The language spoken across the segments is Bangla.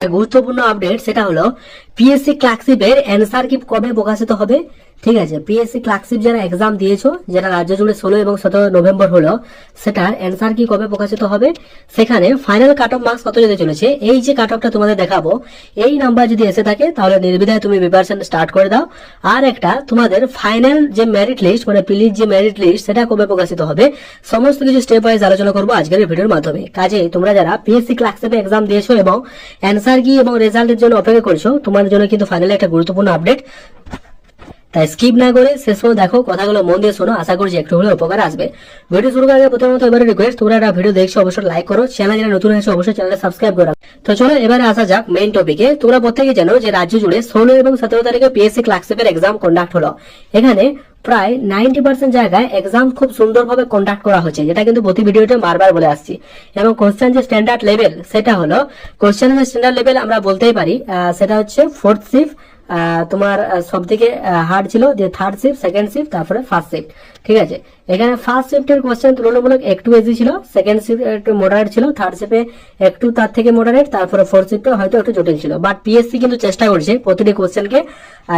গুরুত্বপূর্ণ আপডেট সেটা হলো পিএসসি ক্লার্কশিপের অ্যান্সার কি কবে প্রকাশিত হবে? ঠিক আছে পিএসসি ক্লার্কশিপ যারা এক্সাম দিয়েছ যেটা রাজ্য জুড়ে ষোলো এবং সতেরো নভেম্বর হলো, সেটার অ্যান্সার কি কবে প্রকাশিত হবে? সেখানে ফাইনাল কাট অফ মার্কস কত যেতে চলেছে? এই যে কাট অফটা তোমাদের দেখাবো, এই নাম্বার যদি এসে থাকে, তাহলে নির্বিধায় তুমি প্রিপারেশন স্টার্ট করে দাও। আর একটা, তোমাদের ফাইনাল যে মেরিট লিস্ট মানে পিলির যে মেরিট লিস্ট সেটা কবে প্রকাশিত হবে? সমস্ত কিছু স্টেপ ওয়াইজ আলোচনা করব আজকের ভিডিওর মাধ্যমে। কাজে তোমরা যারা পিএসসি ক্লার্কশিপে এক্সাম দিয়েছ এবং অ্যান্সার কি এবং রেজাল্টের জন্য অপেক্ষা করছ, তোমাদের জন্য কিন্তু ফাইনালি একটা গুরুত্বপূর্ণ আপডেট তাই স্কিপ না করে শেষ দেখো কথাগুলো মন দিয়ে শোনো। আশা করছি একটু হলে উপকার আসবে। ভিডিও শুরু করার আগে প্রথমত এবারে রিকোয়েস্ট তোমরা একটা ভিডিও দেখছ অবশ্যই লাইক করো। চ্যানেল যারা নতুন হয়েছে অবশ্যই চ্যানেলটা সাবস্ক্রাইব করো তো চলো এবারে আসা যাক মেইন টপিকে তোমরা প্রত্যেকে জানো যে রাজ্য জুড়ে ষোলো এবং সতেরো তারিখে পিএসসি ক্লার্কশিপের এক্সাম কন্ডাক্ট হলো। এখানে প্রায় নাইনটি পার্সেন্ট জায়গায় এক্সাম খুব সুন্দরভাবে কন্ডাক্ট করা হচ্ছে যেটা কিন্তু প্রতি ভিডিওতে বারবার বলে আসছি। এবং কোশ্চেন যে স্ট্যান্ডার্ড লেভেল সেটা হলো কোশ্চেনের যে স্ট্যান্ডার্ড লেভেল আমরা বলতেই পারি সেটা হচ্ছে ফোর্থ শিফট তোমার সব থেকে হার্ড ছিল যে থার্ড শিফট সেকেন্ড শিফট তারপরে ফার্স্ট শিফট ঠিক আছে? এখানে ফার্স্ট শিফটের কোশ্চেন তুলনামূলক একটু ইজি ছিল সেকেন্ড শিফট একটু মডারেট ছিল থার্ড শিফটে একটু তার থেকে মডারেট তারপরে ফোর্থ শিফটে হয়তো একটু জটিল ছিল। বাট পিএসসি কিন্তু চেষ্টা করছে প্রতিটি কোশ্চেনকে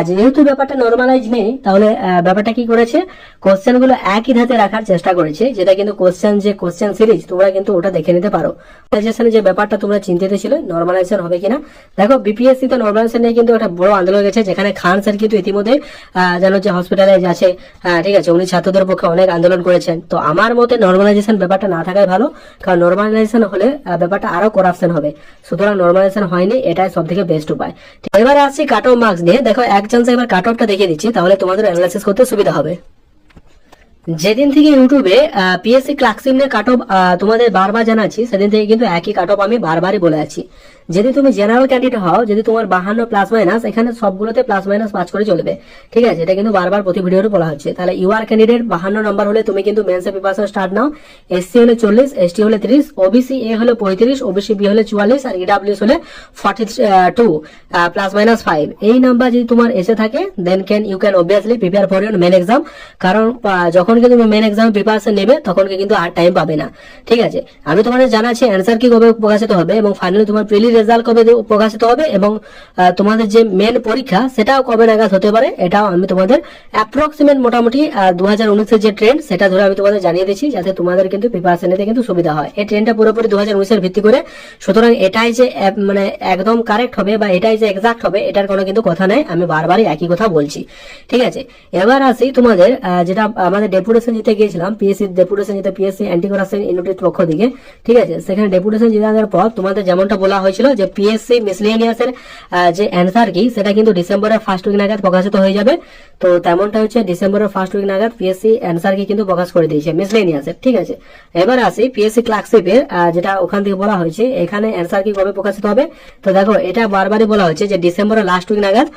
যেহেতু ব্যাপারটা নর্মালাইজ নেই তাহলে ব্যাপারটা কি করেছে? কোশ্চেনগুলো একই ধাতে রাখার চেষ্টা করেছে যেটা কিন্তু কোশ্চেন যে কোশ্চেন সিরিজ তোমরা কিন্তু ওটা দেখে নিতে পারো। নর্মালাইজেশনে যে ব্যাপারটা তোমরা চিন্তিত ছিল নর্মালাইজেশন হবে কিনা? দেখো বিপিএসসি তো নর্মালাইজেশন নিয়ে কিন্তু একটা বড় আন্দোলন গেছে যেখানে খান স্যার কিন্তু ইতিমধ্যে জানো যে হসপিটালে আহ, ঠিক আছে উনি ছাত্রদের পক্ষে অনেক আন্দোলন করেছেন। তো আমার মতে নর্মালাইজেশন ব্যাপারটা না থাকাই ভালো, কারণ নর্মালাইজেশন হলে ব্যাপারটা আরও করাপশন হবে। সুতরাং নর্মালাইজেশন হয়নি, এটাই সব থেকে বেস্ট উপায় এবারে আসছি কাট অফ মার্কস নিয়ে। দেখো, এক চান্সে এবার কাট অফটা দেখিয়ে দিচ্ছি, তাহলে তোমাদের অ্যানালাইসিস করতে সুবিধা হবে। যেদিন থেকে ইউটিউবে পিএসসি ক্লার্কশিপ নিয়ে কাট অফ তোমাদের বারবার জানাচ্ছি, সেদিন থেকে কিন্তু একই কাট অফ আমি বারবারই বলে আছি। যদি তুমি জেনারেল ক্যান্ডিডেট হও, যদি তোমার বাহান্ন প্লাস মাইনাস এখানে সবগুলোতে প্লাস মাইনাস পাঁচ করে চলবে। ঠিক আছে? এটা কিন্তু বারবার প্রতি ভিডিওতে বলা হচ্ছে। তাহলে ইউআর ক্যান্ডিডেট বাহান্ন নম্বর হলে তুমি কিন্তু মেন্সের প্রিপারেশন স্টার্ট নাও। এসসি হলে চল্লিশ এসটি হলে তিরিশ ওবিসি এ হলে পঁয়ত্রিশ ওবিসি বি হলে চুয়াল্লিশ, আর ইডাব্লিউএস হলে forty two plus minus five এই নাম্বার যদি তোমার এসে থাকে then can you can obviously prepare for your main exam কারণ যখন কিন্তু তুমি মেন এক্সাম প্রিপারেশন নেবে, তখন কি কিন্তু আর টাইম পাবে না। ঠিক আছে? আমি তোমাদের জানাচ্ছি অ্যান্সার কি কবে প্রকাশিত হবে, এবং ফাইনালি তোমার প্রিলি রেজাল্ট কবে প্রকাশিত হবে এবং তোমাদের যে মেন পরীক্ষা সেটাও কবে নাগাদ হতে পারে, এটাও আমি তোমাদের অ্যাপ্রক্সিমেট মোটামুটি দু হাজার যে ট্রেন্ড সেটা ধরে আমি তোমাদের জানিয়ে দিচ্ছি যাতে তোমাদের কিন্তু প্রিপারেশন নিতে কিন্তু সুবিধা হয়। এই ট্রেনটা পুরোপুরি দু হাজার উনিশের ভিত্তি করে। সুতরাং এটাই যে মানে একদম কারেক্ট হবে বা এটাই যে এক্সাক্ট হবে, এটার কোনো কিন্তু কথা নাই, আমি বারবারই একই কথা বলছি। ঠিক আছে? এবার আসি তোমাদের যেটা আমাদের ডেপুটেশন দিতে গিয়েছিলাম পিএসসি ডেপুটেশন যেটা পিএসসি অ্যান্টি করাপশন ইউনিটের পক্ষ থেকে ঠিক আছে? সেখানে ডেপুটেশন জেতানোর পর তোমাদের যেমনটা বলা হয়েছিল যে পিএসসি মিসলেনিয়াসের যে অ্যান্সার কি, সেটা কিন্তু ডিসেম্বরের ফার্স্ট উইক নাগাদ প্রকাশিত হয়ে যাবে। তো তেমনটা হচ্ছে ডিসেম্বরের ফার্স্ট উইক নাগাদ পিএসসি অ্যান্সার কি কিন্তু প্রকাশ করে দিয়েছে মিসলেনিয়াসের ঠিক আছে? এবার আসি পিএসসি ক্লার্কশিপের যেটা ওখান থেকে বলা হয়েছে, এখানে অ্যান্সার কি কবে প্রকাশিত হবে? তো দেখো, এটা বারবারই বলা হয়েছে যে ডিসেম্বরের লাস্ট উইক নাগাদ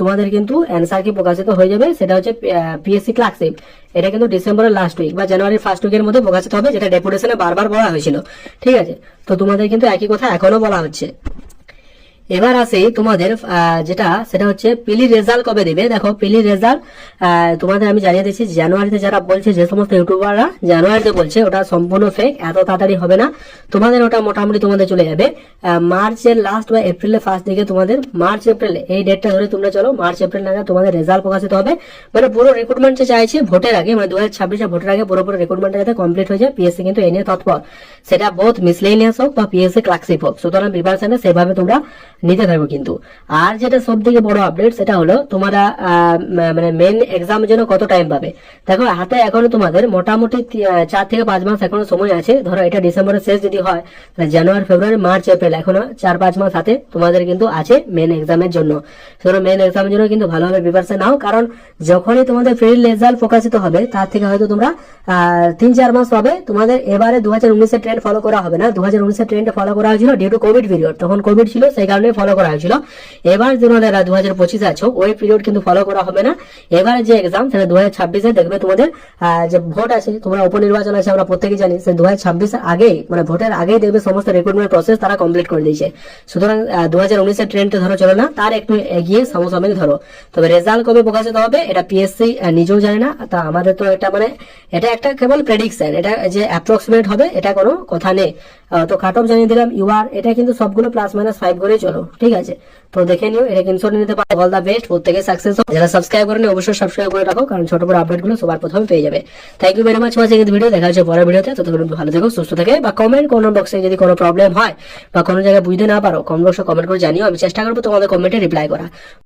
তোমাদের কিন্তু অ্যান্সার কি প্রকাশিত হয়ে যাবে, সেটা হচ্ছে পিএসসি ক্লার্কশিপ এটা কিন্তু ডিসেম্বরের লাস্ট উইক বা জানুয়ারির ফার্স্ট উইকের মধ্যে প্রকাশিত হবে, যেটা ডেপুটেশনে বারবার বলা হয়েছিল। ঠিক আছে? তো তোমাদের কিন্তু একই কথা এখনও বলা হচ্ছে। এবার আসে তোমাদের যেটা, সেটা হচ্ছে পিলি রেজাল্ট কবে দিবে? দেখো, পিলি রেজাল্ট তোমাদের আমি জানিয়ে দিচ্ছি জানুয়ারিতে যারা বলছে, যে সমস্ত ইউটিউবাররা জানুয়ারিতে বলছে, ওটা সম্পূর্ণ ফেক এত তাড়াতাড়ি হবে না। তোমাদের ওটা মোটামুটি তোমাদের চলে যাবে। মার্চের লাস্ট বা এপ্রিলের ফার্স্ট দিকে তোমাদের, মার্চ, এপ্রিল, এই ডেটটা ধরে তোমরা চলো, মার্চ, এপ্রিল নাগাদ তোমাদের রেজাল্ট প্রকাশিত হবে। মানে পুরো রিক্রুটমেন্ট যে চাইছে ভোটের আগে মানে দু হাজার ছাব্বিশে ভোটের আগে পুরো পুরোপুরি রিক্রুটমেন্টটা যাতে কমপ্লিট হয়ে যায় পিএসসি কিন্তু এ নিয়ে তৎপর। সেটা বোধ মিসলেনিয়াস হোক বা পিএসসি ক্লার্কশিপ হোক। সুতরাং প্রিপারেশনে সেভাবে তোমরা নিতে থাকবে কিন্তু। আর যেটা সব থেকে বড় আপডেট সেটা হলো তোমরা মানে মেন এক্সামের জন্য কত টাইম পাবে। দেখো, হাতে এখনও তোমাদের মোটামুটি চার থেকে পাঁচ মাস এখনও সময় আছে। ধরো, এটা ডিসেম্বরের শেষ যদি হয়, তাহলে জানুয়ারি, ফেব্রুয়ারি, মার্চ, এপ্রিল এখনও চার পাঁচ মাস হাতে তোমাদের কিন্তু আছে মেন এক্সামের জন্য। সুতরাং মেন এক্সামের জন্য কিন্তু ভালোভাবে প্রিপারেশন নাও, কারণ যখনই তোমাদের ফ্রি রেজাল্ট প্রকাশিত হবে, তার থেকে হয়তো তোমরা তিন চার মাস পাবে। তোমাদের এবারে দু হাজার উনিশের ট্রেন্ড ফলো করা হবে না। দু হাজার উনিশের ট্রেন্ড ফলো করা হয়েছিল ডিউ টু কোভিড পিরিয়ড তখন কোভিড ছিল, সেই কারণে ফলো করা হয়েছিল। এবার যে তোমাদের দু হাজার পঁচিশে আছো, ওই পিরিয়ড কিন্তু ফলো করা হবে না। এবার যে এক্সাম সেটা দু হাজার ছাব্বিশে দেখবে তোমাদের যে ভোট আছে, তোমরা উপনির্বাচন আছে, আমরা প্রত্যেকে জানি সে দু হাজার ছাব্বিশের আগেই মানে ভোটের আগেই দেখবে সমস্ত রিক্রুটমেন্ট প্রসেস তারা কমপ্লিট করে দিয়েছে। সুতরাং দু হাজার উনিশের ট্রেন্ডে ধরো, চলো না, তার একটু এগিয়ে সমসাময়িক ধরো। তবে রেজাল্ট কবে প্রকাশিত হবে, এটা পিএসসি নিজেও জানে না, তা আমাদের তো এটা মানে এটা একটা কেবল প্রেডিকশন এটা যে অ্যাপ্রক্সিমেট হবে, এটা কোনো কথা নেই। তো কাট অফ জানিয়ে দিলাম ইউআর এটা কিন্তু সবগুলো প্লাস মাইনাস ফাইভ করে চলো। ঠিক আছে? তো দেখে নিও এটা কিন্তু নিতে পারো। অল দা বেস্ট প্রত্যেকে সাকসেস হোক। যারা সাবস্ক্রাইব করেনি, অবশ্যই সাবস্ক্রাইব করে রাখো, কারণ ছোট বড় আপডেটগুলো সবার প্রথমে পেয়ে যাবে। Thank you very much watching video দেখা হচ্ছে পরের ভিডিওতে ততক্ষণ ভালো থেকো, সুস্থ থেকে বা কমেন্ট কোনো বক্সে যদি কোনো প্রবলেম হয় বা কোনো জায়গায় বুঝতে না পারো কমেন্ট বক্সে কমেন্ট করে জানিও। আমি চেষ্টা করব তোমাদের কমেন্টে রিপ্লাই করা